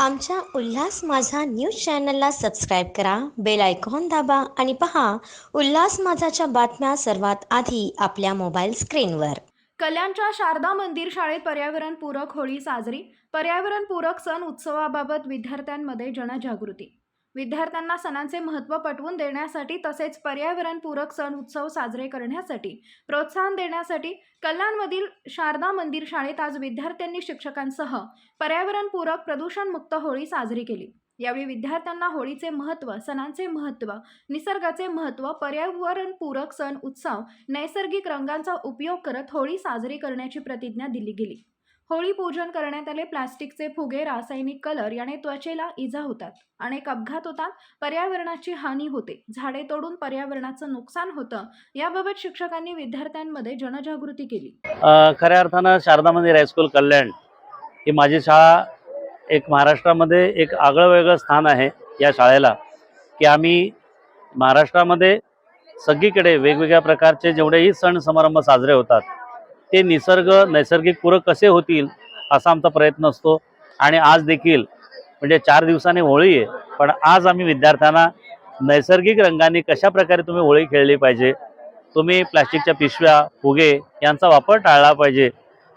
आमच्या उल्हास माझा न्यूज चॅनलला सबस्क्राईब करा बेल आयकॉन दाबा आणि पहा उल्हास माझाच्या बातम्या सर्वात आधी आपल्या मोबाईल स्क्रीनवर. कल्याणच्या शारदा मंदिर शाळेत पर्यावरणपूरक होळी साजरी पर्यावरणपूरक सण उत्सवाबाबत विद्यार्थ्यांमध्ये जनजागृती. विद्यार्थ्यांना सणांचे महत्त्व पटवून देण्यासाठी तसेच पर्यावरणपूरक सण उत्सव साजरे करण्यासाठी प्रोत्साहन देण्यासाठी कल्याणमधील शारदा मंदिर शाळेत आज विद्यार्थ्यांनी शिक्षकांसह पर्यावरणपूरक प्रदूषणमुक्त होळी साजरी केली. यावेळी विद्यार्थ्यांना होळीचे महत्त्व सणांचे महत्त्व निसर्गाचे महत्त्व पर्यावरणपूरक सण उत्सव नैसर्गिक रंगांचा उपयोग करत होळी साजरी करण्याची प्रतिज्ञा दिली गेली. होळी पूजन करण्यात आले प्लास्टिकचे फुगे रासायनिक कलर याने त्वचेला इजा होतात. अनेक अपघात होतात पर्यावरणाची हानी होते. झाडे तोडून पर्यावरणाचं नुकसान होतं याबाबत शिक्षकांनी विद्यार्थ्यांमध्ये जनजागृती केली. खऱ्या अर्थानं शारदा मंदिर हायस्कूल कल्याण ही माझी शाळा एक महाराष्ट्रामध्ये एक आगळं वेगळं स्थान आहे या शाळेला की आम्ही महाराष्ट्रामध्ये सगळीकडे वेगवेगळ्या प्रकारचे जेवढेही सण समारंभ साजरे होतात ते निसर्ग नैसर्गिक पूरक कसे होतील असा आमचा प्रयत्न असतो. आणि आज देखील म्हणजे चार दिवसांनी होळी आहे पण आज आम्ही विद्यार्थ्यांना नैसर्गिक रंगाने कशा प्रकारे तुम्ही होळी खेळली पाहिजे तुम्ही प्लॅस्टिकच्या पिशव्या फुगे यांचा वापर टाळला पाहिजे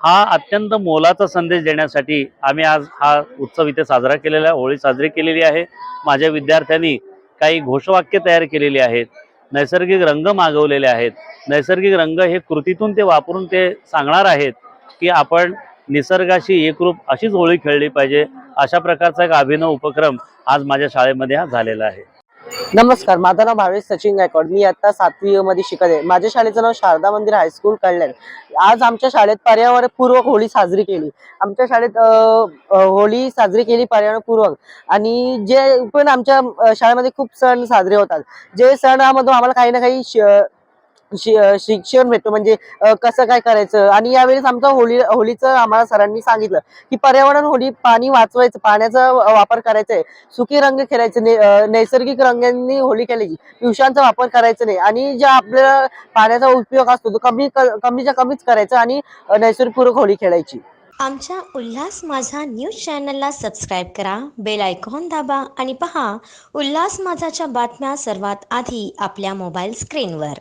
हा अत्यंत मोलाचा संदेश देण्यासाठी आम्ही आज हा उत्सव इथे साजरा केलेला आहे होळी साजरी केलेली आहे. माझ्या विद्यार्थ्यांनी काही घोषवाक्य तयार केलेली आहेत. नैसर्गिक रंग मागवलेले आहेत. नैसर्गिक रंग हे कृतीतून ते वापरून ते सांगणार आहेत की आपण निसर्गाशी एकरूप अशीच होळी खेळली पाहिजे. अशा प्रकारचा एक अभिनव उपक्रम आज माझ्या शाळेमध्ये हा झालेला आहे. नमस्कार माझं नाव भावेश सचिन गायकवाड. मी आता सातवी मध्ये शिकत आहे. माझ्या शाळेचं नाव शारदा मंदिर हायस्कूल कल्याण. आज आमच्या शाळेत पर्यावरणपूर्वक होळी साजरी केली. आमच्या शाळेत होळी साजरी केली पर्यावरणपूर्वक आणि जे पण आमच्या शाळेमध्ये खूप सण साजरे होतात. जे सणामधून आम्हाला काही ना काही श- शिक्षण भेटतो. म्हणजे कसं काय करायचं? आणि यावेळेस आमचं होळी होळीचं आम्हाला सरांनी सांगितलं की पर्यावरण होळी पाणी वाचवायचं पाण्याचा वापर करायचा आहे सुखी रंग खेळायचे नैसर्गिक रंगांनी होळी खेळायची पिवशांचा वापर करायचा नाही. आणि ज्या आपल्याला पाण्याचा उपयोग असतो तो कमी क- कमीच्या कमीच करायचा आणि अ, नैसर्गिकपूर्वक होळी खेळायची. आमच्या उल्हास माझा न्यूज चॅनलला सबस्क्राईब करा बेल आयकॉन दाबा आणि पहा उल्हास माझाच्या बातम्या सर्वात आधी आपल्या मोबाईल स्क्रीनवर.